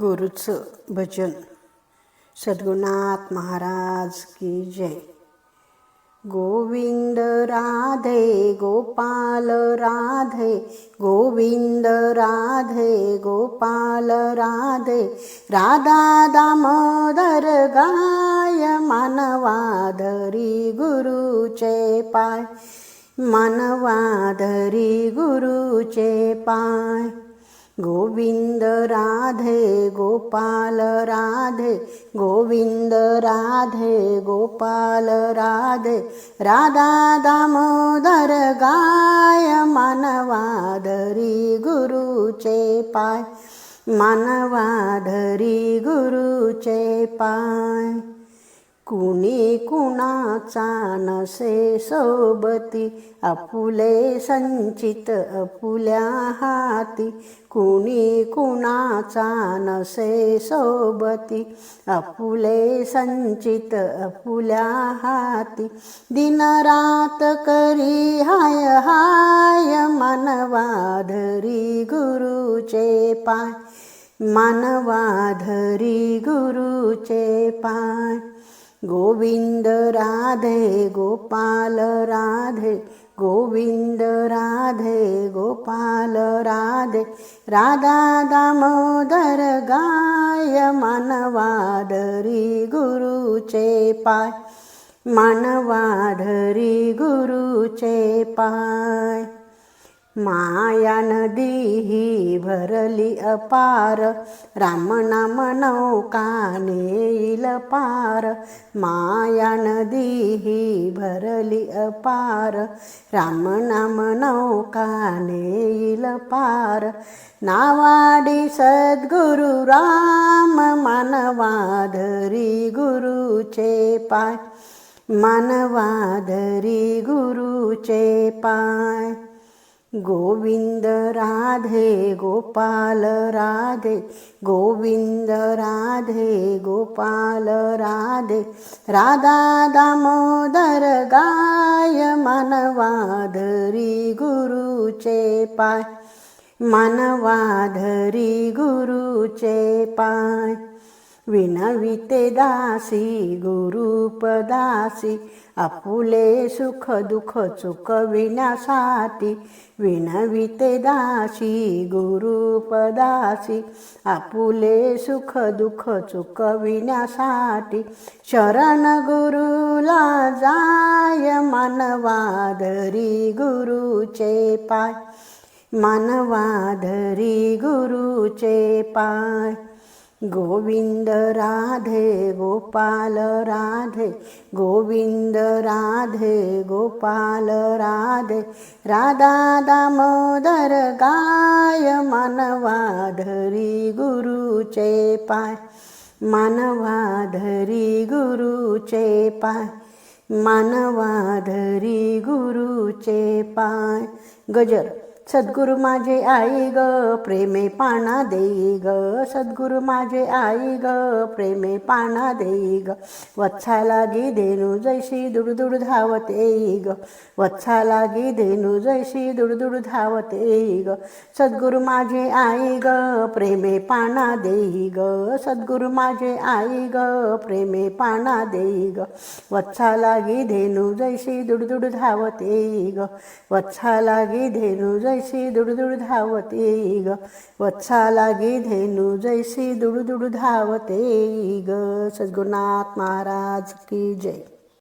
गुरुचं भजन. सद्गुणात महाराज की जय. गोविंद राधे गोपाल राधे गोविंद राधे गोपाल राधे. राधा दामोदर गाय मानवाधरी गुरुचे पाय. मानवाधरी गुरुचे पाय. गोविंद राधे गोपाल राधे गोविंद राधे गोपाल राधे राधा दामोदर गाय मानवाधरी गुरुचे पाय मानवाधरी गुरुचे पाय। कुणी कुणाचा नसे सोबती आपुले संचित अपुल्या हाती. कुणी कुणाचा नसे सोबती अपुले संचित अपुल्या हाती. दिनरात करी हाय हाय मनवाधरी गुरुचे पाय. मानवाधरी गुरुचे पाय. गोविंद राधे गोपाल राधे गोविंद राधे गोपाल राधे राधा दामोदर गाय मानवाधरी गुरुचे पाय मानवाधरी गुरुचे पाय। माया नदी ही भरली अपार. रामनाम नौका नेईल पार. माया नदी ही भरली अपार. रामनाम नौका नेईल पार. नावाडी सद्गुरु राम मानवाधरी गुरुचे पाय. मानवाधरी गुरुचे पाय. गोविंद राधे गोपाल राधे गोविंद राधे गोपाल राधे राधा दामोदर गाय मनवाधरी गुरुचे पाय मनवाधरी गुरुचे पाय। विनविते दासी गुरुपदासी आपुले सुख दुःख विनासाती विनविते दासी गुरुपदासी आपुले सुख दुःख चुकविण्यासाठी शरण गुरुला जाय मानवाधरी गुरुचे पाय मानवाधरी गुरुचे पाय। गोविंद राधे गोपाल राधे गोविंद राधे गोपाल राधे राधा दामोदर गाय मानवाधरी गुरुचे पाय मानवाधरी गुरुचे पाय मानवाधरी गुरुचे पाय. गजर. सद्गुरु माझे आई ग प्रेमे पाना देई ग. सद्गुरु माझे आई ग प्रेमे पाना देई ग. वत्सा लागी देनू जैशी दुडदुड धावत येई ग. वत्सा लागी देनू जैशी दुडदुड धावत येई ग. सद्गुरु माझे आई ग प्रेमे पाना देई ग. सद्गुरु माझे आई ग प्रेमे पाना देई ग. वत्सा लागी धेनू जैशी दुडदुड धावत येई ग. वत्सा लागी धेनू जैसी दुडदुड धावते ग. वत्सा लागी धेनू जैसी दुडदुड धावते ग. सद्गुरुनाथ महाराज की जय.